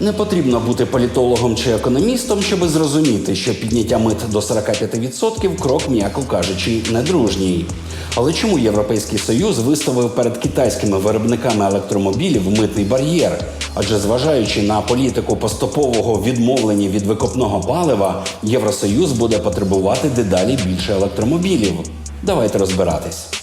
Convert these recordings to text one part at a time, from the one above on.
Не потрібно бути політологом чи економістом, щоб зрозуміти, що підняття мит до 45% крок, м'яко кажучи, недружній. Але чому Європейський Союз виставив перед китайськими виробниками електромобілів митний бар'єр? Адже зважаючи на політику поступового відмовлення від викопного палива, Євросоюз буде потребувати дедалі більше електромобілів. Давайте розбиратись.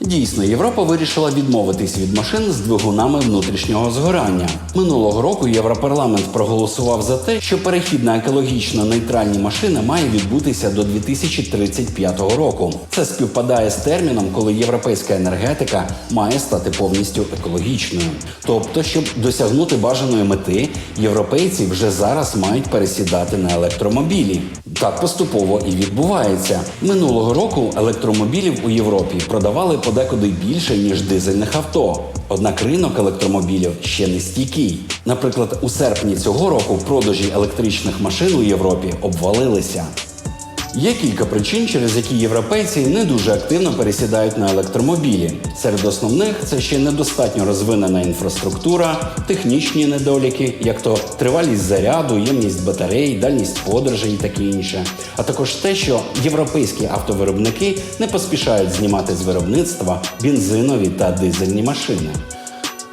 Дійсно, Європа вирішила відмовитись від машин з двигунами внутрішнього згорання. Минулого року Європарламент проголосував за те, що перехід на екологічно нейтральні машини має відбутися до 2035 року. Це співпадає з терміном, коли європейська енергетика має стати повністю екологічною. Тобто, щоб досягнути бажаної мети, європейці вже зараз мають пересідати на електромобілі. Так поступово і відбувається. Минулого року електромобілів у Європі продавали подекуди більше ніж дизельних авто. Однак ринок електромобілів ще не стійкий. Наприклад, у серпні цього року продажі електричних машин у Європі обвалилися. Є кілька причин, через які європейці не дуже активно пересідають на електромобілі. Серед основних це ще недостатньо розвинена інфраструктура, технічні недоліки, як то тривалість заряду, ємність батарей, дальність подорожей і таке інше. А також те, що європейські автовиробники не поспішають знімати з виробництва бензинові та дизельні машини.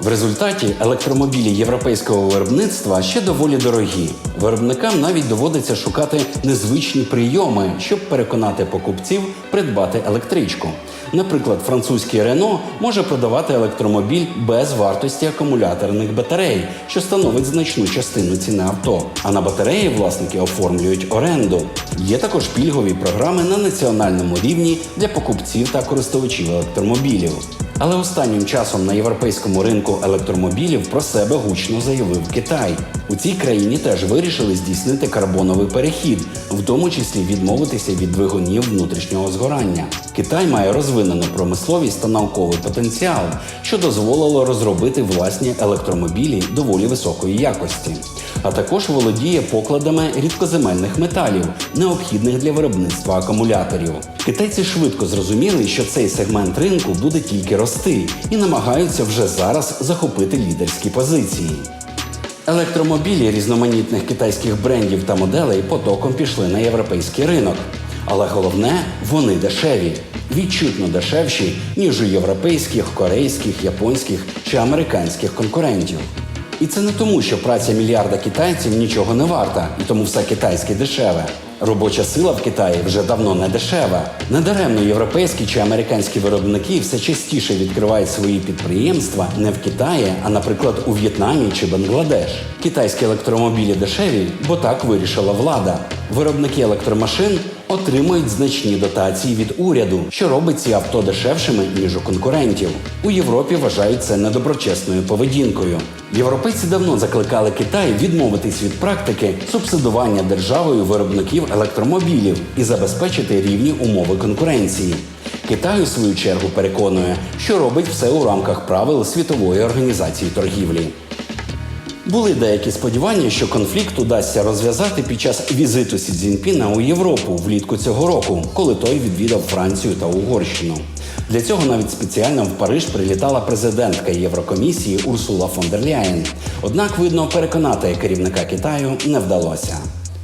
В результаті електромобілі європейського виробництва ще доволі дорогі. Виробникам навіть доводиться шукати незвичні прийоми, щоб переконати покупців придбати електричку. Наприклад, французький Рено може продавати електромобіль без вартості акумуляторних батарей, що становить значну частину ціни авто. А на батареї власники оформлюють оренду. Є також пільгові програми на національному рівні для покупців та користувачів електромобілів. Але останнім часом на європейському ринку електромобілів про себе гучно заявив Китай. У цій країні теж вирішили здійснити карбоновий перехід, в тому числі відмовитися від двигунів внутрішнього згорання. Китай має розвинену промисловість та науковий потенціал, що дозволило розробити власні електромобілі доволі високої якості. А також володіє покладами рідкоземельних металів, необхідних для виробництва акумуляторів. Китайці швидко зрозуміли, що цей сегмент ринку буде тільки рости, і намагаються вже зараз захопити лідерські позиції. Електромобілі різноманітних китайських брендів та моделей потоком пішли на європейський ринок. Але головне, вони дешеві, відчутно дешевші, ніж у європейських, корейських, японських чи американських конкурентів. І це не тому, що праця мільярда китайців нічого не варта, і тому все китайське дешеве. Робоча сила в Китаї вже давно не дешева. Недаремно європейські чи американські виробники все частіше відкривають свої підприємства не в Китаї, а, наприклад, у В'єтнамі чи Бангладеш. Китайські електромобілі дешеві, бо так вирішила влада. Виробники електромашин отримують значні дотації від уряду, що робить ці авто дешевшими ніж у конкурентів. У Європі вважають це недоброчесною поведінкою. Європейці давно закликали Китай відмовитись від практики субсидування державою виробників електромобілів і забезпечити рівні умови конкуренції. Китай у свою чергу переконує, що робить все у рамках правил світової організації торгівлі. Були деякі сподівання, що конфлікт удасться розв'язати під час візиту Сі Цзіньпіна у Європу влітку цього року, коли той відвідав Францію та Угорщину. Для цього навіть спеціально в Париж прилітала президентка Єврокомісії Урсула фон дер Ляєн. Однак, видно, переконати керівника Китаю не вдалося.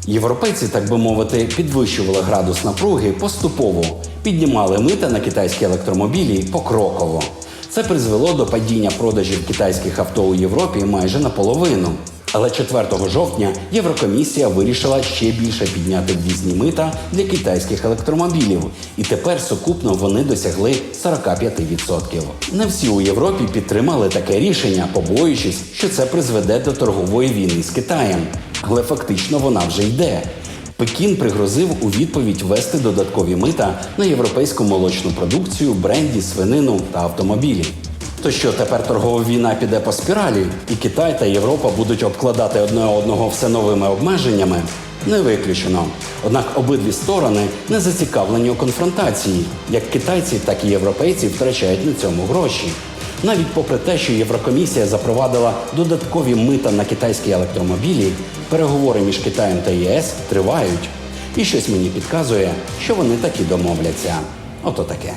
Європейці, так би мовити, підвищували градус напруги поступово, піднімали мита на китайські електромобілі покроково. Це призвело до падіння продажів китайських авто у Європі майже наполовину. Але 4 жовтня Єврокомісія вирішила ще більше підняти ввізні мита для китайських електромобілів, і тепер сукупно вони досягли 45%. Не всі у Європі підтримали таке рішення, побоюючись, що це призведе до торгової війни з Китаєм. Але фактично вона вже йде. Пекін пригрозив у відповідь ввести додаткові мита на європейську молочну продукцію, бренді, свинину та автомобілі. То що тепер торгова війна піде по спіралі, і Китай та Європа будуть обкладати одне одного все новими обмеженнями? Не виключено. Однак обидві сторони не зацікавлені у конфронтації. Як китайці, так і європейці втрачають на цьому гроші. Навіть попри те, що Єврокомісія запровадила додаткові мита на китайські електромобілі, переговори між Китаєм та ЄС тривають. І щось мені підказує, що вони таки домовляться. Ото таке.